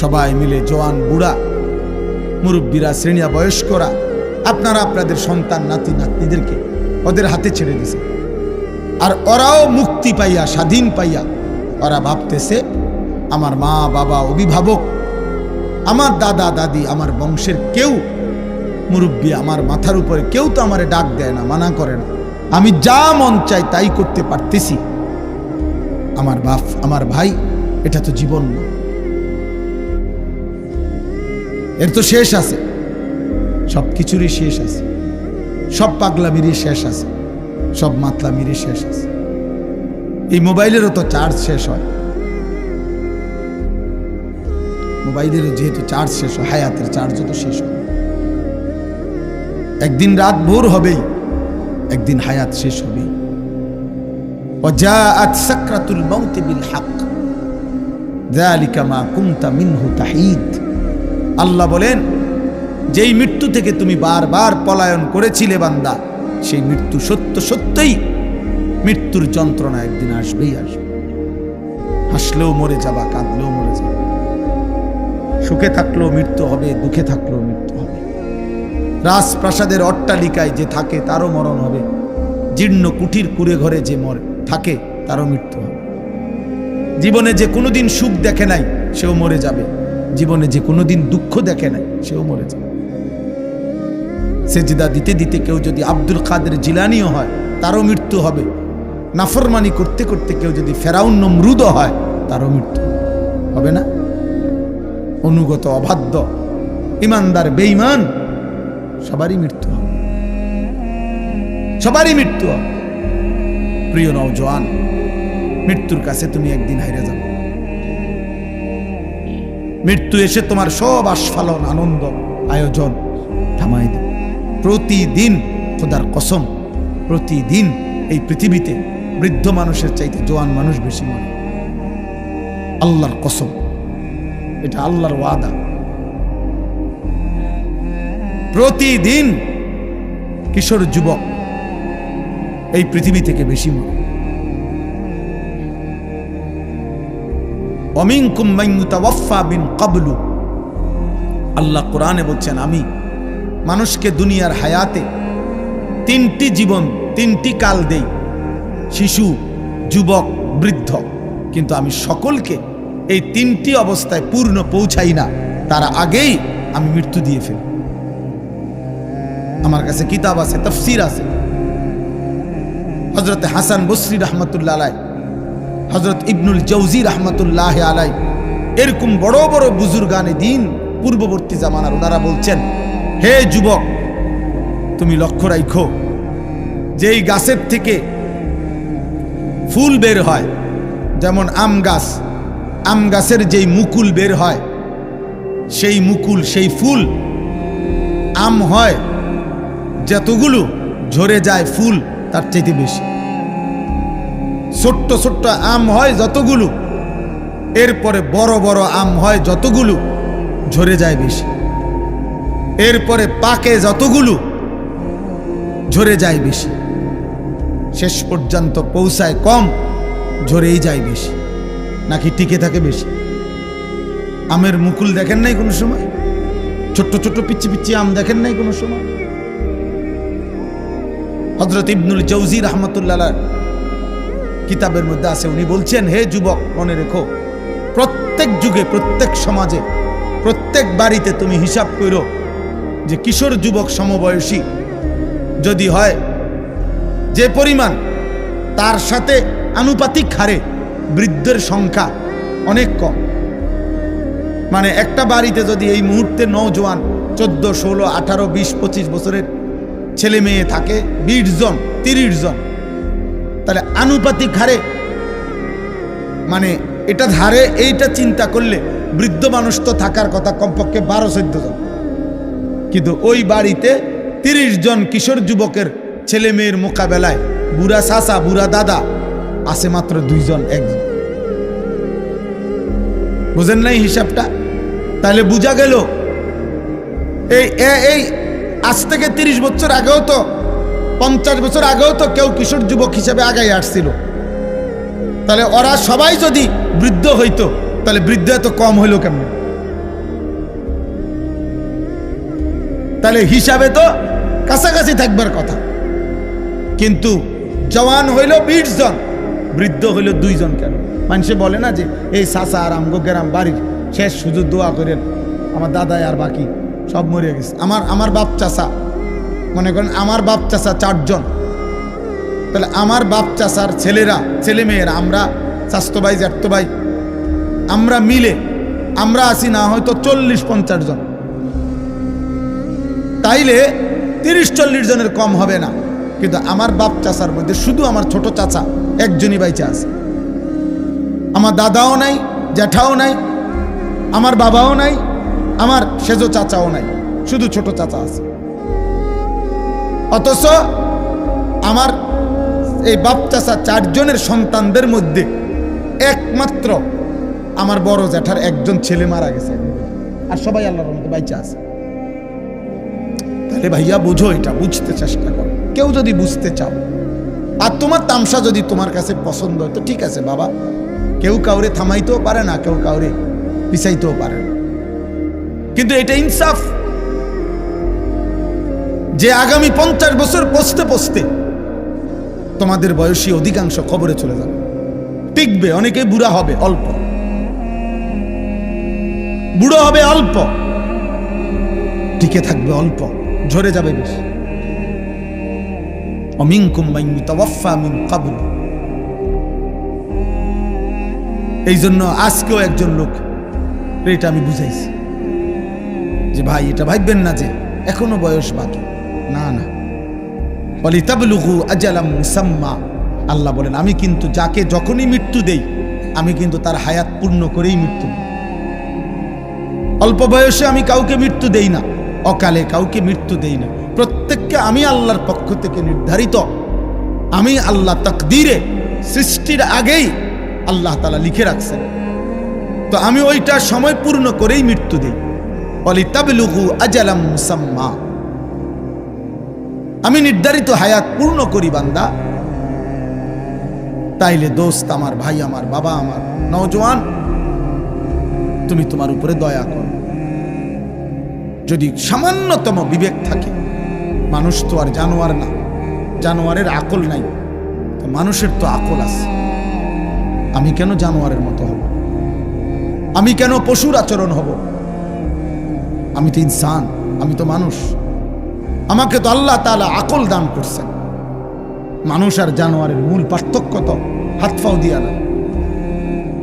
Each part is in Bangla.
সবাই মিলে জোয়ান বুড়া, মুরব্বীরা, শ্রেণিয়া বয়স্করা, আপনারা আপনাদের সন্তান, নাতি, নাতনিদেরকে ওদের হাতে ছেড়ে দিছে। আর ওরাও মুক্তি পাইয়া, স্বাধীন পাইয়া, ওরা ভাবতেছে, আমার মা, বাবা, অভিভাবক, আমার দাদা, দাদি, আমার বংশের কেউ, মুরব্বী আমার মাথার উপরে কেউ তো আমারে ডাক দেয় না, মানা করে না। আমি যা মন চাই তাই করতে পারতেছি। আমার বাপ, আমার ভাই, এটা তো জীবন না। এর তো শেষ আছে সব কিছুরই শেষ আছে সব পাগলামিরই শেষ আছে সব মাতলামিরই শেষ আছে এই মোবাইলেরও তো চার্জ শেষ হয় মোবাইলেরও যেহেতু চার্জ শেষ হয় হায়াতের চার্জও তো শেষ হয় একদিন রাত ভোর হবেই একদিন হায়াত শেষ হবেই وجاءت سكرة الموت بالحق ذلك ما كنت منه تحيد আল্লাহ বলেন, যেই মৃত্যু থেকে তুমি বারবার পলায়ন করেছিলে বান্দা, সেই মৃত্যু সত্য সত্যই মৃত্যুর যন্ত্রণা একদিন আসবেই আসবে। হাসলেও মরে যাবা, কাঁদলেও মরে যাবা। সুখে থাকলেও মৃত্যু হবে, দুঃখে থাকলেও মৃত্যু হবে। রাজপ্রাসাদের অট্টালিকায় যে থাকে, তারও মরণ হবে। জীর্ণ কুঠির কুড়ে ঘরে যে মরে, থাকে, তারও মৃত্যু হবে। জীবনে যে কোনোদিন সুখ দেখে নাই, সেও মরে যাবে। জীবনে যে কোনোদিন দুঃখ দেখে নাই, সেও মরে যাবে সেজিদা দিতে দিতে কেউ যদি আব্দুল কাদের জিলানিও হয়, তারও মৃত্যু হবে। নাফরমানি করতে করতে কেউ যদি ফেরাউন নমরুদ হয়, তারও মৃত্যু হবে। না? অনুগত, অবাধ্য, ইমানদার, বেঈমান, সবারই মৃত্যু হবে। সবারই মৃত্যু হবে। প্রিয় নওজোয়ান, মৃত্যুর কাছে তুমি একদিন হাইরে যাবে মৃত্যু এসে তোমার সব আস্ফালন, আনন্দ, আয়োজন থামাই দেবে। প্রতিদিন খোদার কসম, প্রতিদিন এই পৃথিবীতে বৃদ্ধ মানুষের চাইতে জোয়ান মানুষ বেশি মরে আল্লাহর কসম, এটা আল্লাহর ওয়াদা। প্রতিদিন কিশোর যুবক এই পৃথিবী থেকে বেশি মরে মাইয়ুতাওয়াফা বিন আল্লাহ কোরআনে বলছেন, আমি মানুষকে দুনিয়ার হায়াতে তিনটি জীবন, তিনটি কাল দেই, শিশু, যুবক, বৃদ্ধ। কিন্তু আমি সকলকে এই তিনটি অবস্থায় পূর্ণ পৌঁছাই না, তার আগেই আমি মৃত্যু দিয়ে ফেলি। আমার কাছে কিতাব আছে, তফসির আছে। হজরত হাসান বসরি রহমতুল্লাহ আলাই হজরত ইবনুল জৌজি রহমতুল্লাহ আলাই এরকম বড় বড় বুজুর্গানে দিন পূর্ববর্তী জামানার ওনারা বলছেন, হে যুবক, তুমি লক্ষ্য রাখো যেই গাছের থেকে ফুল বের হয়, যেমন আম গাছ, আম গাছের যেই মুকুল বের হয়, সেই মুকুল, সেই ফুল, আম হয়, যতগুলো ঝরে যায় ফুল, তার চাইতে বেশি। ছোট্ট ছোট্ট আম হয় যতগুলো, এরপরে বড় বড় আম হয় যতগুলো, ঝরে যায় বেশি। এরপরে পাকে যতগুলো, ঝরে যায় বেশি। শেষ পর্যন্ত পৌঁছায় কম, ঝরেই যায় বেশি, নাকি টিকে থাকে বেশি। আমের মুকুল দেখেন নাই কোনো সময়? ছোট্ট ছোট্ট পিচ্ছি পিচ্ছি আম দেখেন নাই কোনো সময়? হজরত ইবনুল জৌজি রহমতুল্লাহ কিতাবের মধ্যে আছে। উনি বলছেন, হে যুবক, মনে রেখো, প্রত্যেক যুগে, প্রত্যেক সমাজে, প্রত্যেক বাড়িতে তুমি হিসাব করো যে কিশোর যুবক সমবয়সী যদি হয়, যে পরিমাণ তার সাথে আনুপাতিক হারে বৃদ্ধের সংখ্যা অনেক কম। মানে একটা বাড়িতে যদি এই মুহূর্তে নৌজওয়ান চোদ্দ, ষোলো, আঠারো, বিশ, পঁচিশ বছরের ছেলে মেয়ে থাকে, বিশ জন, তিরিশ জন তাহলে আনুপাতিক হারে মানে এটা ধারে এইটা চিন্তা করলে বৃদ্ধ মানুষ তো থাকার কথা কমপক্ষে বারো চোদ্দ জন। কিন্তু ওই বাড়িতে তিরিশ জন কিশোর যুবকের ছেলে মেয়ের মোকাবেলায় বুড়া চাচা, বুড়া দাদা আছে মাত্র দুইজন, একজন। বুঝেন নাই হিসাবটা? তাহলে বোঝা গেল, এই এই আজ থেকে তিরিশ বছর আগেও তো পঞ্চাশ বছর আগেও তো কেউ কিশোর যুবক হিসেবে আগাই আসছিল। তাহলে ওরা সবাই যদি বৃদ্ধ হইতো, তাহলে বৃদ্ধ এত কম হইল কেমন? তাহলে হিসাবে তো কাছাকাছি থাকবার কথা। কিন্তু জওয়ান হইল বিশ জন, বৃদ্ধ হইল দুইজন কেন? মানুষে বলে না যে, এই সাসা আর আমগো গ্রাম বাড়ির শেষ সুযোগ দোয়া করেন, আমার দাদাই আর বাকি সব মরে গেছে। আমার আমার বাপ চাষা মনে করেন আমার বাপ চাষা চারজন। তাহলে আমার বাপ চাষার ছেলেরা ছেলে মেয়েরা আমরা স্বাস্থ্য ভাই ভাই, আমরা মিলে, আমরা আসি না হয়তো চল্লিশ পঞ্চাশ জন। তাইলে তিরিশ চল্লিশ জনের কম হবে না। কিন্তু আমার বাপ চাচার মধ্যে শুধু আমার ছোট চাচা একজনই বাইচা আছে। আমার দাদাও নাই, জ্যাঠাও নাই, আমার বাবাও নাই, আমার সেজো চাচাও নাই, শুধু ছোট চাচা আছে। অথচ আমার এই বাপ চাচা চারজনের সন্তানদের মধ্যে একমাত্র আমার বড় জ্যাঠার একজন ছেলে মারা গেছে। আর সবাই আল্লাহর মধ্যে বাইচা আছে। তাহলে ভাইয়া বুঝো এটা, বুঝতে চেষ্টা করো। কেউ যদি বুঝতে চাও, আর তোমার তামসা যদি তোমার কাছে পছন্দ হয়, তো ঠিক আছে বাবা। কেউ কাউরে থামাইতেও পারে না, কেউ কাউরে পিছাইতেও পারে না। কিন্তু এটা ইনসাফ। যে আগামী পঞ্চাশ বছর পচতে পচতে তোমাদের বয়সী অধিকাংশ খবরে চলে যাবে। টিকবে, অনেকে বুড়া হবে অল্প। বুড়ো হবে অল্প। টিকে থাকবে অল্প, ঝরে যাবে বেশি। মাইন মুতাওয়াফা মিন কাবুল এই জন্য আজকেও একজন লোক, এটা আমি বুঝাইছি। যে ভাই, এটা ভাববেন না যে এখনও বয়স বাকি। না না। বলি তাবলুহু আজালাম মুসাম্মা। আল্লাহ বলেন, আমি কিন্তু যাকে যখনই মৃত্যু দেই, আমি কিন্তু তার হায়াত পূর্ণ করেই মৃত্যু। অল্প বয়সে আমি কাউকে মৃত্যু দেই না, অকালে কাউকে মৃত্যু দেই না। প্রত্যেককে আমি আল্লাহর পক্ষ থেকে নির্ধারিত। আমি আল্লাহ তকদিরে সৃষ্টির আগেই আল্লাহ তালা লিখে রাখছেন। তো আমি ওইটা সময় পূর্ণ করেই মৃত্যু দিই। বলি তাবলুহু আজালাম মুসাম্মা। আমি নির্ধারিত হায়াত পূর্ণ করি, বান্দা। তাইলে দোস্ত আমার ভাই, আমার বাবা, আমার নওজোয়ান, তুমি তোমার উপরে দয়া করো। যদি সামান্যতম বিবেক থাকে, মানুষ তো আর জানোয়ার না, জানোয়ারের আকল নাই, তো মানুষের তো আকল আছে। আমি কেন জানোয়ারের মতো হব? আমি কেন পশুর আচরণ হব? আমি তো ইনসান, আমি তো মানুষ। আমাকে তো আল্লাহ তাআলা আকল দান করছেন। মানুষ আর জানোয়ারের মূল পার্থক্য তো হাত ফাও দিয়া না।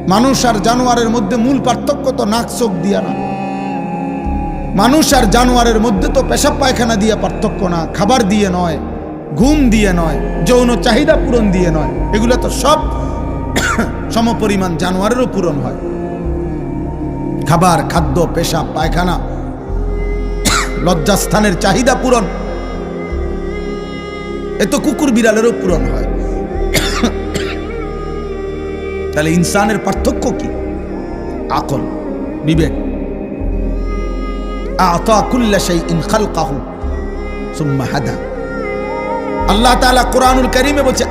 মানুষ আর জানোয়ারের মধ্যে মূল পার্থক্য তো নাক, চোখ দিয়া না। মানুষ আর জানোয়ারের মধ্যে তো পেশাব পায়খানা দিয়ে পার্থক্য না, খাবার দিয়ে নয়, ঘুম দিয়ে নয়, যৌন চাহিদা পূরণ দিয়ে নয়। এগুলো তো সব সমপরিমাণ জানোয়ারেরও পূরণ হয়। খাবার, খাদ্য, পেশাব, পায়খানা লজ্জাস্থানের চাহিদা পূরণ। এ তো কুকুর বিড়ালেরও পূরণ হয়। তাহলে ইনসানের পার্থক্য কি? আকল, বিবেক। আল্লাহ তাআলা কোরআনুল কারীমে বলছে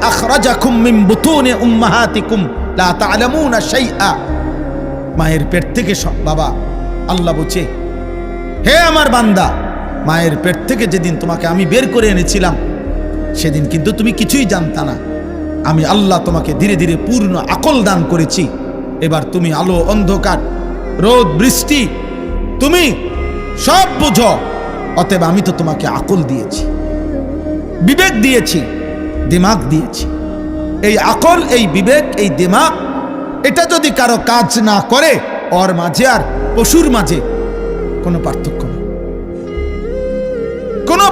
মায়ের পেট থেকে সব বাবা, আল্লাহ বলছে, হে আমার বান্দা মায়ের পেট থেকে যেদিন তোমাকে আমি বের করে এনেছিলাম, সেদিন কিন্তু তুমি কিছুই জানতা না। আমি আল্লাহ তোমাকে ধীরে ধীরে পূর্ণ আকল দান করেছি। এবার তুমি আলো, অন্ধকার, রোদ, বৃষ্টি, তুমি সব বুঝো। অতএব আমি তো তোমাকে আকল দিয়েছি, বিবেক দিয়েছি, দিমাগ দিয়েছি। এই আকল, এই বিবেক, এই দিমাগ, এটা যদি কারও কাজ না করে, ওর মাঝে আর পশুর মাঝে কোনো পার্থক্য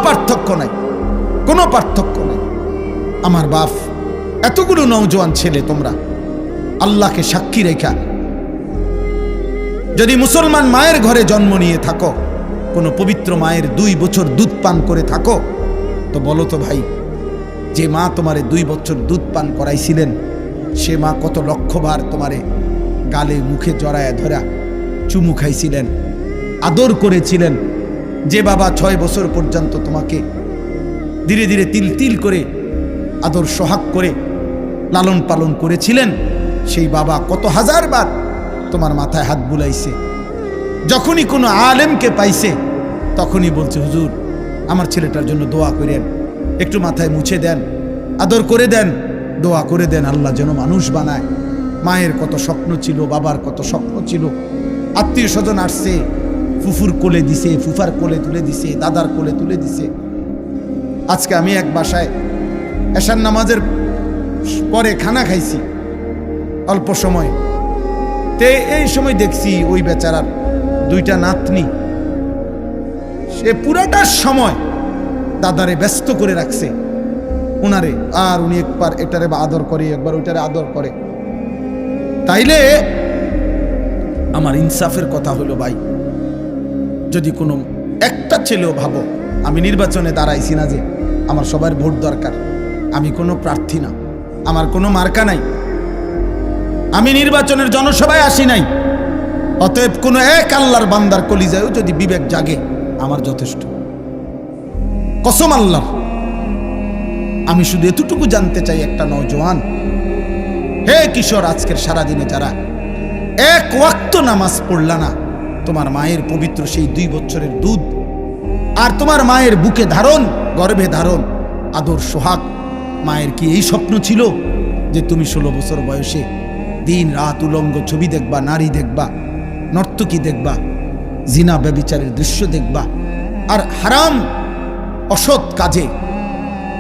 পার্থক্য নাই। কোনো পার্থক্য নেই। আমার বাপ, এতগুলো নৌজওয়ান ছেলে তোমরা, আল্লাহকে সাক্ষী রেখা। যদি মুসলমান মায়ের ঘরে জন্ম নিয়ে থাকো, কোনো পবিত্র মায়ের দুই বছর দুধ পান করে থাকো, তো বলো তো ভাই, যে মা তোমারে দুই বছর দুধ পান করাইছিলেন, সে মা কত লক্ষবার তোমারে গালে মুখে জড়ায় ধরা চুমু খাইছিলেন, আদর করেছিলেন যে বাবা ছয় বছর পর্যন্ত তোমাকে ধীরে ধীরে তিল তিল করে আদর সোহাগ করে লালন পালন করেছিলেন, সেই বাবা কত হাজার বার তোমার মাথায় হাত বুলাইছে। যখনই কোনো আলেমকে পাইছে, তখনই বলছে, হুজুর, আমার ছেলেটার জন্য দোয়া করেন, একটু মাথায় মুছে দেন, আদর করে দেন, দোয়া করে দেন, আল্লাহ যেন মানুষ বানায়। মায়ের কত স্বপ্ন ছিল, বাবার কত স্বপ্ন ছিল, আত্মীয় স্বজন আসছে ফুফুর কোলে দিছে, ফুফার কোলে তুলে দিছে, দাদার কোলে তুলে দিছে। আজকে আমি এক বাসায় এশার নামাজের পরে খানা খাইছি, অল্প সময়। তে এই সময় দেখছি ওই বেচারার দুইটা নাতনি, সে পুরাটা সময় দাদারে ব্যস্ত করে রাখছে। উনারে, আর উনি একবার এটারে বা আদর করে, একবার ওইটারে আদর করে। তাইলে আমার ইনসাফের কথা হলো ভাই যদি কোনো একটা ছেলেও ভাবো, আমি নির্বাচনে দাঁড়াইছি না যে আমার সবার ভোট দরকার। আমি কোনো প্রার্থী না, আমার কোনো মার্কা নাই। আমি নির্বাচনের জনসভায় আসি নাই। অতএব কোনো এক আল্লাহর বান্দার কলিজায়ও যদি বিবেক জাগে, আমার যথেষ্ট। কসম আল্লাহ, আমি শুধু এতটুকু জানতে চাই একটা নওজোয়ান। হে কিশোর, আজকের সারাদিনে যারা এক ওয়াক্ত নামাজ পড়লা না তোমার মায়ের পবিত্র সেই দুই বছরের দুধ আর তোমার মায়ের বুকে ধারণ, গর্ভে ধারণ, আদর, সোহাগ। মায়ের কি এই স্বপ্ন ছিল যে তুমি ষোলো বছর বয়সে দিন রাত উলঙ্গ ছবি দেখবা, নারী দেখবা, নর্তকী দেখবা, জিনা ব্যবিচারের দৃশ্য দেখবা আর হারাম, অসৎ কাজে,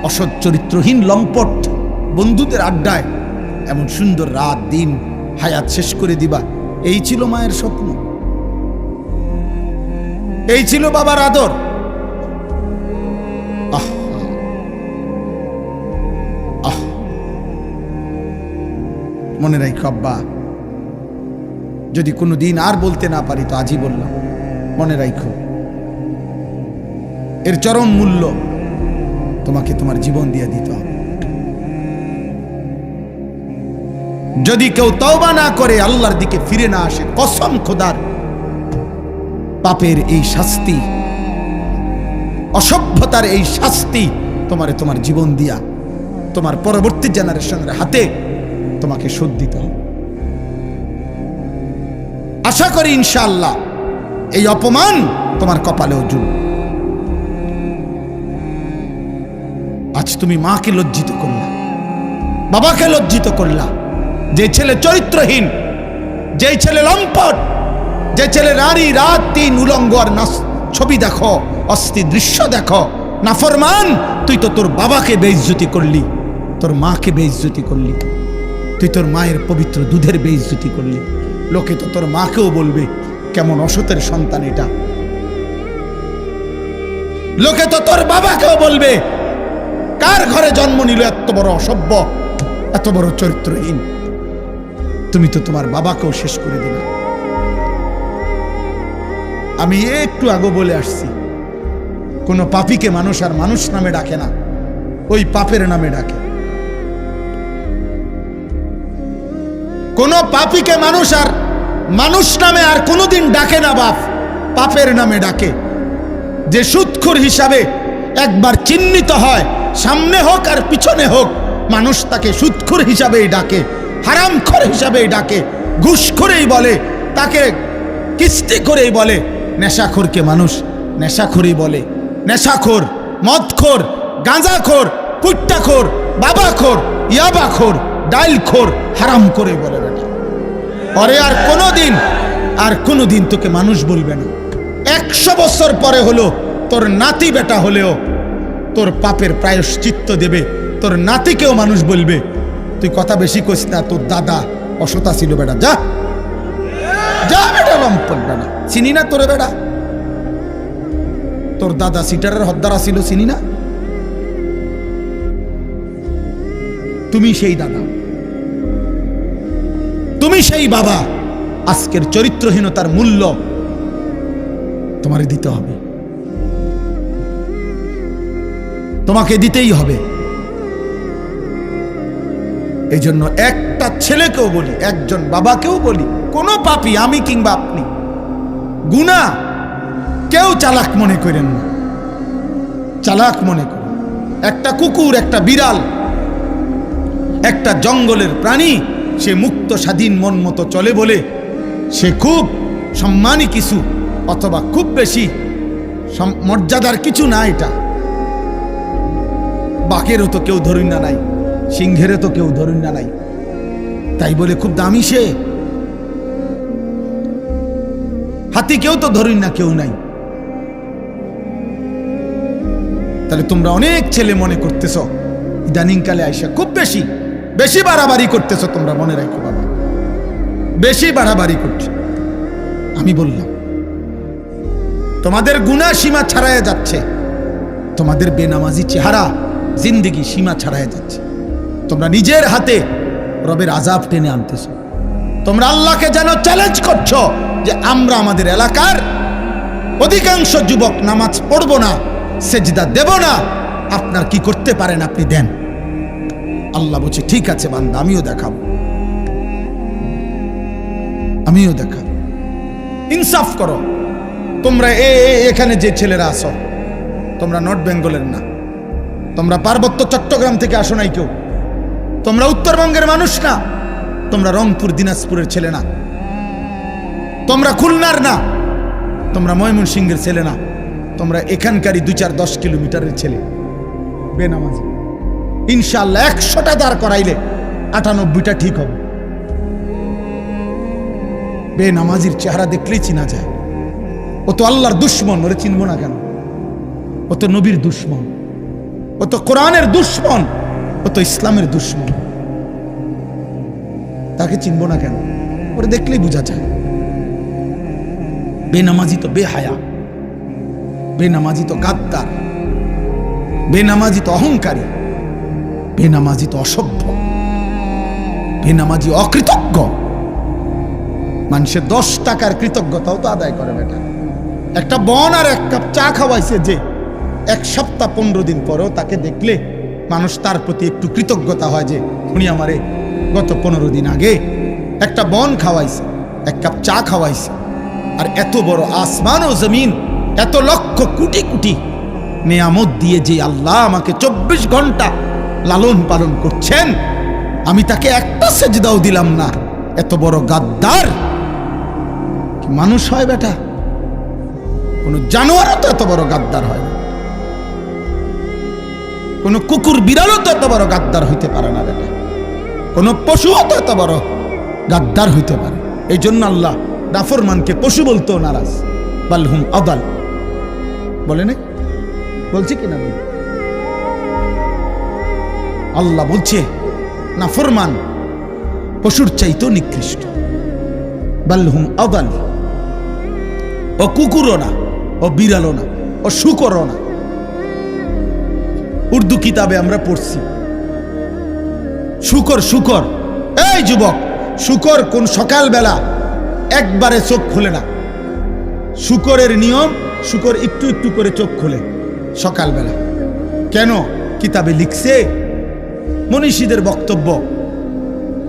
অসৎ চরিত্রহীন লম্পট বন্ধুদের আড্ডায় এমন সুন্দর রাত, দিন, হায়াত শেষ করে দিবা। এই ছিল মায়ের স্বপ্ন। এই ছিল বাবার আদর। মনে রাখো আব্বা, যদি কোনো দিন আর বলতে না পারি তো আজই বললাম। মনে রাখো, এর চরম মূল্য তোমাকে তোমার জীবন দিয়ে দিতে যদি কেউ তওবা না করে, আল্লাহর দিকে ফিরে না আসে, কসম খোদার। পাপের এই শাস্তি, অসভ্যতার এই শাস্তি তোমারে তোমার জীবন দিয়া, তোমার পরবর্তী জেনারেশনের হাতে তোমাকে শোধ দিতে হবে। আশা করি ইনশাআল্লাহ এই অপমান তোমার কপালেও জুল আজ তুমি মাকে লজ্জিত করলা, বাবাকে লজ্জিত করলা, যে ছেলে চরিত্রহীন যে ছেলে লম্পট যে ছেলে নারী রাত দিন উলঙ্গ আর ছবি দেখো, অস্থি দৃশ্য দেখো। নাফরমান তুই তো তোর বাবাকে বেইজ্জতি করলি, তোর মাকে বেইজ্জতি করলি, তুই তোর মায়ের পবিত্র দুধের বেইজ্জতি করলি। লোকে তো তোর মাকেও বলবে, কেমন অসতের সন্তান এটা। লোকে তো তোর বাবাকেও বলবে, কার ঘরে জন্ম নিল এত বড় অসভ্য, এত বড় চরিত্রহীন। তুমি তো তোমার বাবাকেও শেষ করে দিলে। আমি একটু আগে বলে আসছি। কোনো পাপিকে মানুষ আর মানুষ নামে ডাকে না। ওই পাপের নামে ডাকে। কোন পাপিকে মানুষ আর মানুষ নামে আর কোনোদিন ডাকে না বাপ। পাপের নামে ডাকে। যে সুৎখুর হিসাবে একবার চিহ্নিত হয়, সামনে হোক আর পিছনে হোক, মানুষ তাকে সুৎখুর হিসাবেই ডাকে, হারামখোর হিসাবেই ডাকে, ঘুষখোরেই বলে, তাকে কিস্তি করেই বলে। নেশাখোরকে মানুষ নেশাখোরই বলে। নেশাখোর, মদখোর, গাঁজাখোর, কুট্টাখোর, বাবাখোর, ইয়াবাখোর ডাইলখোর হারাম করে বলে বেটা। পরে আর কোনোদিন আর কোনোদিন তোকে মানুষ বলবে না। একশো বছর পরে হলো তোর নাতি বেটা হলেও তোর পাপের প্রায়শ্চিত্ত দেবে, তোর নাতিকেও মানুষ বলবে। তুই কথা বেশি করিস না, তোর দাদা অসতা ছিল বেটা, যা। চিনি না তোরে দাদা সিটারের হদ্দারা ছিল চিনি না? তুমি সেই দাদা। তুমি সেই বাবা। আজকের চরিত্রহীনতার মূল্য তোমারে দিতে হবে। তোমাকে দিতেই হবে। এই জন্য একটা ছেলেকেও বলি, একজন বাবাকেও বলি কোনো পাপি, আমি কিংবা আপনি। গুণা, কেউ চালাক মনে করেন না। চালাক মনে করেন। একটা কুকুর, একটা বিড়াল, একটা জঙ্গলের প্রাণী, সে মুক্ত স্বাধীন মন মতো চলে বলে, সে খুব সম্মানী কিছু, অথবা খুব বেশি মর্যাদার কিছু না এটা। বাঘেরও তো কেউ ধরুন না নাই, সিংহেরও তো কেউ ধরুন না নাই। তাই বলে খুব দামি সে। হাতি কেউ তো ধরুন না, কেউ নাই। তাহলে তোমরা অনেক ছেলে মনে করতেছ ইদানিং কালে আইসা খুব বেশি বেশি বাড়াবাড়ি করতেছ তোমরা, মনে রাখো বাবা। বেশি বাড়াবাড়ি করছ। আমি বললাম, তোমাদের গুণা সীমা ছাড়াইয়া যাচ্ছে, তোমাদের বেনামাজি চেহারা জিন্দিগি সীমা ছাড়াইয়া যাচ্ছে। তোমরা নিজের হাতে রবের আজাব টেনে আনতেছ। তোমরা আল্লাহকে যেন চ্যালেঞ্জ করছ যে আমরা আমাদের এলাকার অধিকাংশ যুবক নামাজ পড়ব না, সেজদা দেব না, আপনার কি করতে পারেন আপনি দেন। আল্লাহ বলছে, ঠিক আছে বান্দা, আমিও দেখাবো। আমিও দেখাবো। ইনসাফ করো। তোমরা এ এখানে যে ছেলেরা আসো তোমরা নর্থ বেঙ্গলের না। তোমরা পার্বত্য চট্টগ্রাম থেকে আসো নাই কেউ। তোমরা উত্তরবঙ্গের মানুষ না। তোমরা রংপুর, দিনাজপুরের ছেলে না। তোমরা খুলনার না। তোমরা ময়মনসিংহের ছেলে না। তোমরা এখানকারই দু চার দশ কিলোমিটারের ছেলে। বেনামাজি। ইনশাল্লাহ একশোটা দাঁড় করাইলে আটানব্বইটা ঠিক হবে। বেনামাজির চেহারা দেখলেই চিনা যায়। ও তো আল্লাহর দুশ্মন, ওরে চিনবো না কেন? ও তো নবীর দুশ্মন। ও তো কোরআনের দুশ্মন, ও তো ইসলামের দুশ্মন। তাকে চিনব না কেন? ওরে দেখলেই বোঝা যায়। বেনামাজি তো বেহায়া বেনামাজি তো গাদ্দার বেনামাজি তো অহংকারী বেনামাজি তো অসভ্য, বেনামাজি অকৃতজ্ঞ। মানুষের দশ টাকার কৃতজ্ঞতাও তো আদায় করে বেটা। একটা বন আর এক কাপ চা খাওয়াইছে যে এক সপ্তাহ পনেরো দিন পরেও তাকে দেখলে মানুষ তার প্রতি একটু কৃতজ্ঞতা হয় যে, উনি আমারে গত পনেরো দিন আগে একটা বন খাওয়াইছে, এক কাপ চা খাওয়াইছে। আর এত বড় আসমান ও জমিন, এত লক্ষ কোটি কোটি নেয়ামত দিয়ে যে আল্লাহ আমাকে চব্বিশ ঘণ্টা লালন পালন করছেন, আমি তাকে একটা সেজদাও দিলাম না। এত বড় গাদ্দার। মানুষ হয় বেটা? কোন জানোয়ারও তো এত বড় গাদ্দার হয় কোন কুকুর বিড়ালও তো এত বড় গাদ্দার হইতে পারে না বেটা। কোন পশুও তো এত বড় গাদ্দার হইতে পারে। এই জন্য আল্লাহ নাফরমানকে পশু বলতো নারাজ। বালহুম আদাল। বলে নাই? বলছি কিনা বলি? আল্লাহ বলছে, নাফরমান পশুর চাইতেও নিকৃষ্ট। বাল্হুম আদাল। ও কুকুরও না, ও বিড়ালও না, ও শুকরও না। উর্দু কিতাবে আমরা পড়ছি। শুকর শুকর। এই যুবক, শুকর কোন সকালবেলা একবারে চোখ খুলে না। শুকরের নিয়ম, শুকর একটু একটু করে চোখ খুলে সকালবেলা। কেন? কিতাবে লিখছে মনীষীদের বক্তব্য।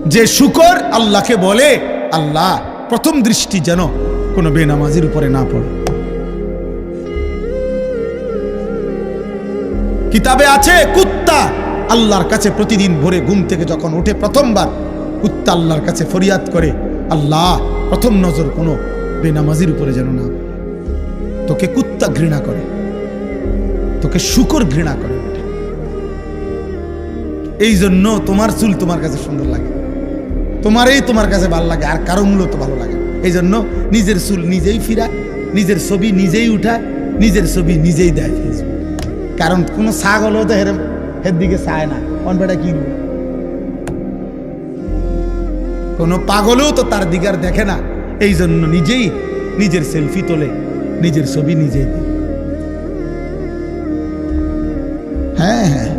যে শুকর আল্লাহকে বলে, আল্লাহ প্রথম দৃষ্টি যেন কোনো বেনামাজির উপরে না পড়ে। কিতাবে আছে, কুত্তা আল্লাহর কাছে প্রতিদিন ভোরে ঘুম থেকে যখন উঠে প্রথমবার, কুত্তা আল্লাহর কাছে ফরিয়াদ করে, আল্লাহ প্রথম নজর কোনো বেনামাজির উপরে যেন না তোকে কুত্তা ঘৃণা করে, তোকে শুকর ঘৃণা করে এই জন্য তোমার চুল তোমার কাছে সুন্দর লাগে, তোমারই তোমার কাছে ভালো লাগে, আর কারও মূলত তো ভালো লাগে এই জন্য নিজের চুল নিজেই ফিরায়, নিজের ছবি নিজেই উঠায়, নিজের ছবি নিজেই দেয় কারণ কোনো ছাগলও তো হেরে হের দিকে চায় না। অনবেটা কি কোনো পাগলও তো তার দিগার দেখে না। এই জন্য নিজেই নিজের সেলফি তোলে, নিজের ছবি নিজেই হ্যাঁ হ্যাঁ।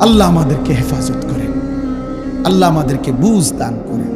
আল্লাহ আমাদেরকে হেফাজত করে আল্লাহ আমাদেরকে বুঝ দান করেন।